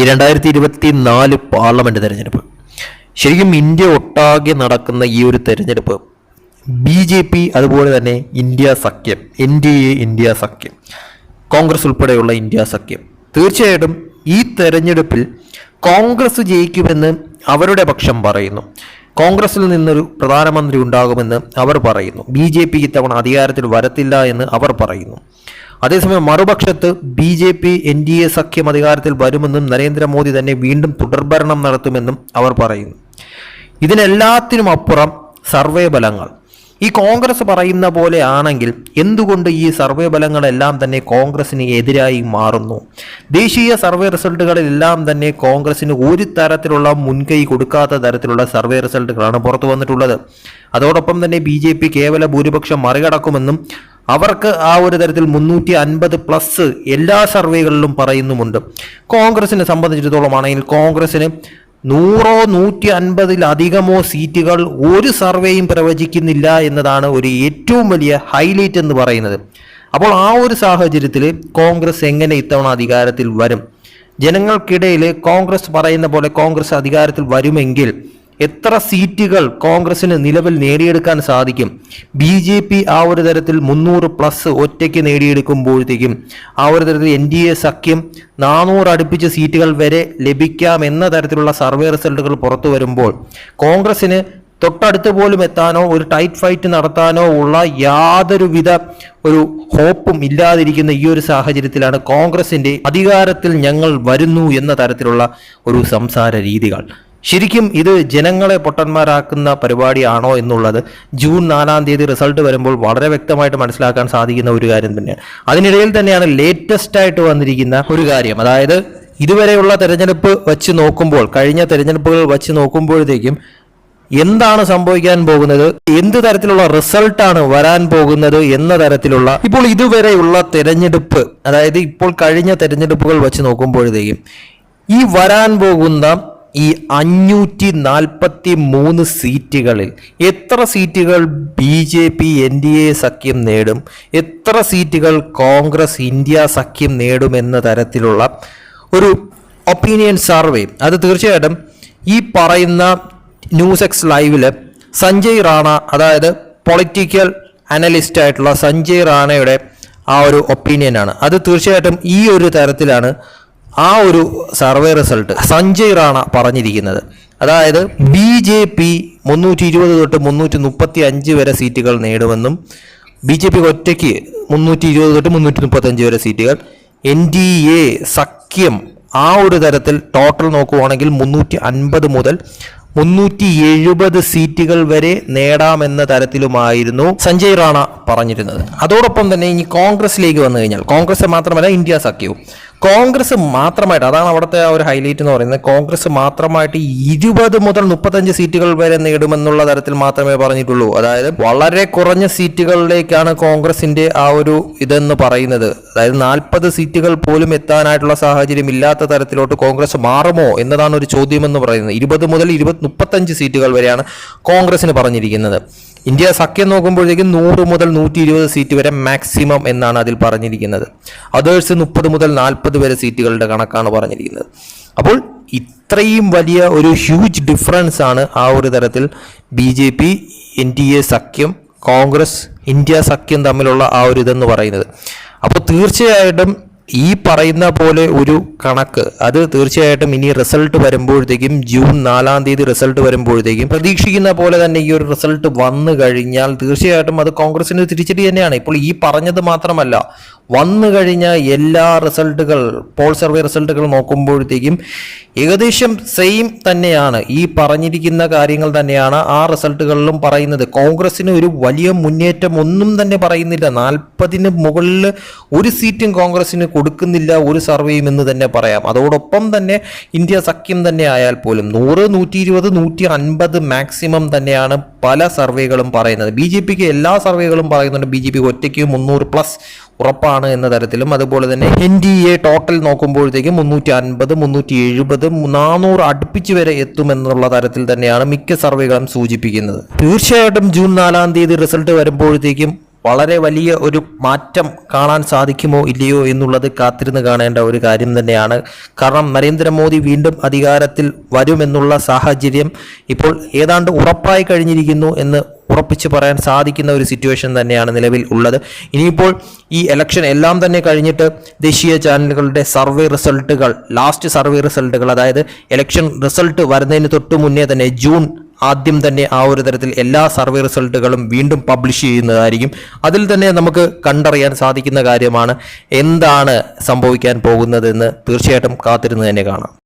ഈ രണ്ടായിരത്തി ഇരുപത്തി നാല് പാർലമെന്റ് തെരഞ്ഞെടുപ്പ്. ശരിക്കും ഇന്ത്യ ഒട്ടാകെ നടക്കുന്ന ഈ ഒരു തെരഞ്ഞെടുപ്പ് ബി ജെ പി അതുപോലെ തന്നെ ഇന്ത്യ സഖ്യം എൻ ഡി എ ഇന്ത്യ സഖ്യം കോൺഗ്രസ് ഉൾപ്പെടെയുള്ള ഇന്ത്യ സഖ്യം. തീർച്ചയായിട്ടും ഈ തെരഞ്ഞെടുപ്പിൽ കോൺഗ്രസ് ജയിക്കുമെന്ന് അവരുടെ പക്ഷം പറയുന്നു. കോൺഗ്രസിൽ നിന്നൊരു പ്രധാനമന്ത്രി ഉണ്ടാകുമെന്ന് അവർ പറയുന്നു. ബി ജെ പി ഇത്തവണ അധികാരത്തിൽ വരത്തില്ല എന്ന് അവർ പറയുന്നു. അതേസമയം മറുപക്ഷത്ത് B J P N D A സഖ്യം അധികാരത്തിൽ വരുമെന്നും നരേന്ദ്രമോദി തന്നെ വീണ്ടും തുടർഭരണം നടത്തുമെന്നും അവർ പറയുന്നു. ഇതിനെല്ലാത്തിനും അപ്പുറം സർവേ ബലങ്ങൾ ഈ കോൺഗ്രസ് പറയുന്ന പോലെ ആണെങ്കിൽ എന്തുകൊണ്ട് ഈ സർവേ ഫലങ്ങളെല്ലാം തന്നെ കോൺഗ്രസിന് എതിരായി മാറുന്നു? ദേശീയ സർവേ റിസൾട്ടുകളിലെല്ലാം തന്നെ കോൺഗ്രസിന് ഒരു തരത്തിലുള്ള മുൻകൈ കൊടുക്കാത്ത തരത്തിലുള്ള സർവേ റിസൾട്ടുകളാണ് പുറത്തു വന്നിട്ടുള്ളത്. അതോടൊപ്പം തന്നെ ബി ജെ പി കേവല ഭൂരിപക്ഷം മറികടക്കുമെന്നും അവർക്ക് ആ ഒരു തരത്തിൽ മുന്നൂറ്റി അൻപത് പ്ലസ് എല്ലാ സർവേകളിലും പറയുന്നുമുണ്ട്. കോൺഗ്രസിനെ സംബന്ധിച്ചിടത്തോളം ആണെങ്കിൽ കോൺഗ്രസിന് നൂറോ നൂറ്റി അൻപതിലധികമോ സീറ്റുകൾ ഒരു സർവേയും പ്രവചിക്കുന്നില്ല എന്നതാണ് ഒരു ഏറ്റവും വലിയ ഹൈലൈറ്റ് എന്ന് പറയുന്നത്. അപ്പോൾ ആ ഒരു സാഹചര്യത്തിൽ കോൺഗ്രസ് എങ്ങനെ ഇത്തവണ അധികാരത്തിൽ വരും? ജനങ്ങൾക്കിടയിൽ കോൺഗ്രസ് പറയുന്ന പോലെ കോൺഗ്രസ് അധികാരത്തിൽ വരുമെങ്കിൽ എത്ര സീറ്റുകൾ കോൺഗ്രസിന് നിലവിൽ നേടിയെടുക്കാൻ സാധിക്കും? ബി ജെ പി ആ ഒരു തരത്തിൽ മുന്നൂറ് പ്ലസ് ഒറ്റയ്ക്ക് നേടിയെടുക്കുമ്പോഴത്തേക്കും ആ ഒരു തരത്തിൽ എൻ ഡി എ സഖ്യം നാനൂറ് അടുപ്പിച്ച സീറ്റുകൾ വരെ ലഭിക്കാം എന്ന തരത്തിലുള്ള സർവേ റിസൾട്ടുകൾ പുറത്തു വരുമ്പോൾ കോൺഗ്രസിന് തൊട്ടടുത്ത് പോലും എത്താനോ ഒരു ടൈറ്റ് ഫൈറ്റ് നടത്താനോ ഉള്ള യാതൊരുവിധ ഒരു ഹോപ്പും ഇല്ലാതിരിക്കുന്ന ഈ ഒരു സാഹചര്യത്തിലാണ് കോൺഗ്രസിന്റെ അധികാരത്തിൽ ഞങ്ങൾ വരുന്നു എന്ന തരത്തിലുള്ള ഒരു സംസാര രീതികൾ. ശരിക്കും ഇത് ജനങ്ങളെ പൊട്ടന്മാരാക്കുന്ന പരിപാടിയാണോ എന്നുള്ളത് ജൂൺ നാലാം തീയതി റിസൾട്ട് വരുമ്പോൾ വളരെ വ്യക്തമായിട്ട് മനസ്സിലാക്കാൻ സാധിക്കുന്ന ഒരു കാര്യം തന്നെയാണ്. അതിനിടയിൽ തന്നെയാണ് ലേറ്റസ്റ്റ് ആയിട്ട് വന്നിരിക്കുന്ന ഒരു കാര്യം. അതായത് ഇതുവരെയുള്ള തെരഞ്ഞെടുപ്പ് വെച്ച് നോക്കുമ്പോൾ കഴിഞ്ഞ തെരഞ്ഞെടുപ്പുകൾ വെച്ച് നോക്കുമ്പോഴത്തേക്കും എന്താണ് സംഭവിക്കാൻ പോകുന്നത്? എന്ത് തരത്തിലുള്ള റിസൾട്ടാണ് വരാൻ പോകുന്നത് എന്ന തരത്തിലുള്ള ഇപ്പോൾ ഇതുവരെയുള്ള തെരഞ്ഞെടുപ്പ് അതായത് ഇപ്പോൾ കഴിഞ്ഞ തെരഞ്ഞെടുപ്പുകൾ വെച്ച് നോക്കുമ്പോഴത്തേക്കും ഈ വരാൻ പോകുന്ന ഈ അഞ്ഞൂറ്റി നാൽപ്പത്തി മൂന്ന് സീറ്റുകളിൽ എത്ര സീറ്റുകൾ B J P N D A സഖ്യം നേടും? എത്ര സീറ്റുകൾ കോൺഗ്രസ് ഇന്ത്യ സഖ്യം നേടുമെന്ന തരത്തിലുള്ള ഒരു ഒപ്പീനിയൻ സർവേ അത് തീർച്ചയായിട്ടും ഈ പറയുന്ന ന്യൂസ് എക്സ് ലൈവിൽ സഞ്ജയ് റാണ അതായത് പൊളിറ്റിക്കൽ അനലിസ്റ്റ് ആയിട്ടുള്ള സഞ്ജയ് റാണയുടെ ആ ഒരു ഒപ്പീനിയനാണ് അത് തീർച്ചയായിട്ടും ഈ ഒരു തരത്തിലാണ് ആ ഒരു സർവേ റിസൾട്ട് സഞ്ജയ് റാണ പറഞ്ഞിരിക്കുന്നത്. അതായത് ബി ജെ പി മുന്നൂറ്റി ഇരുപത് തൊട്ട് മുന്നൂറ്റി മുപ്പത്തി അഞ്ച് വരെ സീറ്റുകൾ നേടുമെന്നും ബി ജെ പി ഒറ്റയ്ക്ക് മുന്നൂറ്റി ഇരുപത് തൊട്ട് മുന്നൂറ്റി മുപ്പത്തഞ്ച് വരെ സീറ്റുകൾ. എൻ ഡി എ സഖ്യം ആ ഒരു തരത്തിൽ ടോട്ടൽ നോക്കുവാണെങ്കിൽ മുന്നൂറ്റി അൻപത് മുതൽ മുന്നൂറ്റി എഴുപത് സീറ്റുകൾ വരെ നേടാമെന്ന തരത്തിലുമായിരുന്നു സഞ്ജയ് റാണ പറഞ്ഞിരുന്നത്. അതോടൊപ്പം തന്നെ ഇനി കോൺഗ്രസിലേക്ക് വന്നു കഴിഞ്ഞാൽ കോൺഗ്രസ് മാത്രമല്ല ഇന്ത്യ സഖ്യവും. കോൺഗ്രസ് മാത്രമായിട്ട് അതാണ് അവിടുത്തെ ഒരു ഹൈലൈറ്റ് എന്ന് പറയുന്നത്. കോൺഗ്രസ് മാത്രമായിട്ട് ഇരുപത് മുതൽ മുപ്പത്തഞ്ച് സീറ്റുകൾ വരെ നേടുമെന്നുള്ള തരത്തിൽ മാത്രമേ പറഞ്ഞിട്ടുള്ളൂ. അതായത് വളരെ കുറഞ്ഞ സീറ്റുകളിലേക്കാണ് കോൺഗ്രസിന്റെ ആ ഒരു ഇതെന്ന് പറയുന്നത്. അതായത് നാൽപ്പത് സീറ്റുകൾ പോലും എത്താനായിട്ടുള്ള സാഹചര്യം ഇല്ലാത്ത തരത്തിലോട്ട് കോൺഗ്രസ് മാറുമോ എന്നതാണ് ഒരു ചോദ്യമെന്ന് പറയുന്നത്. ഇരുപത് മുതൽ ഇരുപത് മുപ്പത്തഞ്ച് സീറ്റുകൾ വരെയാണ് കോൺഗ്രസിന് പറഞ്ഞിരിക്കുന്നത്. ഇന്ത്യ സഖ്യം നോക്കുമ്പോഴേക്കും നൂറ് മുതൽ നൂറ്റി ഇരുപത് സീറ്റ് വരെ മാക്സിമം എന്നാണ് അതിൽ പറഞ്ഞിരിക്കുന്നത്. അതേഴ്സ് മുപ്പത് മുതൽ നാൽപ്പത് വരെ സീറ്റുകളുടെ കണക്കാണ് പറഞ്ഞിരിക്കുന്നത്. അപ്പോൾ ഇത്രയും വലിയ ഒരു ഹ്യൂജ് ഡിഫറൻസ് ആണ് ആ ഒരു തരത്തിൽ B J P N D A സഖ്യം കോൺഗ്രസ് ഇന്ത്യ സഖ്യം തമ്മിലുള്ള ആ ഒരു ഇതെന്ന് പറയുന്നത്. അപ്പോൾ തീർച്ചയായിട്ടും ഈ പറയുന്ന പോലെ ഒരു കണക്ക് അത് തീർച്ചയായിട്ടും ഇനി റിസൾട്ട് വരുമ്പോഴത്തേക്കും ജൂൺ നാലാം തീയതി റിസൾട്ട് വരുമ്പോഴത്തേക്കും പ്രതീക്ഷിക്കുന്ന പോലെ തന്നെ ഈ ഒരു റിസൾട്ട് വന്നു കഴിഞ്ഞാൽ തീർച്ചയായിട്ടും അത് കോൺഗ്രസിന് തിരിച്ചടി തന്നെയാണ്. ഇപ്പോൾ ഈ പറഞ്ഞത് മാത്രമല്ല വന്നു കഴിഞ്ഞ എല്ലാ റിസൾട്ടുകൾ പോൾ സർവേ റിസൾട്ടുകൾ നോക്കുമ്പോഴത്തേക്കും ഏകദേശം സെയിം തന്നെയാണ്. ഈ പറഞ്ഞിരിക്കുന്ന കാര്യങ്ങൾ തന്നെയാണ് ആ റിസൾട്ടുകളിലും പറയുന്നത്. കോൺഗ്രസിന് ഒരു വലിയ മുന്നേറ്റം ഒന്നും തന്നെ പറയുന്നില്ല. നാൽപ്പതിന് മുകളിൽ ഒരു സീറ്റും കോൺഗ്രസിന് കൊടുക്കുന്നില്ല ഒരു സർവേയും എന്ന് തന്നെ പറയാം. അതോടൊപ്പം തന്നെ ഇന്ത്യ സഖ്യം തന്നെ ആയാൽ പോലും നൂറ് നൂറ്റി ഇരുപത് നൂറ്റി അൻപത് മാക്സിമം തന്നെയാണ് പല സർവേകളും പറയുന്നത്. ബി ജെ പിക്ക് എല്ലാ സർവേകളും പറയുന്നുണ്ട്. ബി ജെ പി ഒറ്റയ്ക്ക് മുന്നൂറ് പ്ലസ് ഉറപ്പാണ് എന്ന തരത്തിലും. അതുപോലെ തന്നെ എൻ ഡി എ ടോട്ടൽ നോക്കുമ്പോഴത്തേക്കും മുന്നൂറ്റി അൻപത് മുന്നൂറ്റി എഴുപത് നാനൂറ് അടുപ്പിച്ച് വരെ എത്തുമെന്നുള്ള തരത്തിൽ തന്നെയാണ് മിക്ക സർവേകളും സൂചിപ്പിക്കുന്നത്. തീർച്ചയായിട്ടും ജൂൺ നാലാം തീയതി റിസൾട്ട് വരുമ്പോഴത്തേക്കും വളരെ വലിയ ഒരു മാറ്റം കാണാൻ സാധിക്കുമോ ഇല്ലയോ എന്നുള്ളത് കാത്തിരുന്ന് കാണേണ്ട ഒരു കാര്യം തന്നെയാണ്. കാരണം നരേന്ദ്രമോദി വീണ്ടും അധികാരത്തിൽ വരുമെന്നുള്ള സാഹചര്യം ഇപ്പോൾ ഏതാണ്ട് ഉറപ്പായി കഴിഞ്ഞിരിക്കുന്നു എന്ന് ഉറപ്പിച്ച് പറയാൻ സാധിക്കുന്ന ഒരു സിറ്റുവേഷൻ തന്നെയാണ് നിലവിൽ ഉള്ളത്. ഇനിയിപ്പോൾ ഈ ഇലക്ഷൻ എല്ലാം തന്നെ കഴിഞ്ഞിട്ട് ദേശീയ ചാനലുകളുടെ സർവേ റിസൾട്ടുകൾ ലാസ്റ്റ് സർവേ റിസൾട്ടുകൾ അതായത് ഇലക്ഷൻ റിസൾട്ട് വരുന്നതിന് തൊട്ട് മുന്നേ തന്നെ ജൂൺ ആദ്യം തന്നെ ആ ഒരു തരത്തിൽ എല്ലാ സർവേ റിസൾട്ടുകളും വീണ്ടും പബ്ലിഷ് ചെയ്യുന്നതായിരിക്കും. അതിൽ തന്നെ നമുക്ക് കണ്ടറിയാൻ സാധിക്കുന്ന കാര്യമാണ് എന്താണ് സംഭവിക്കാൻ പോകുന്നതെന്ന് തീർച്ചയായിട്ടും കാത്തിരുന്ന് തന്നെ കാണാം.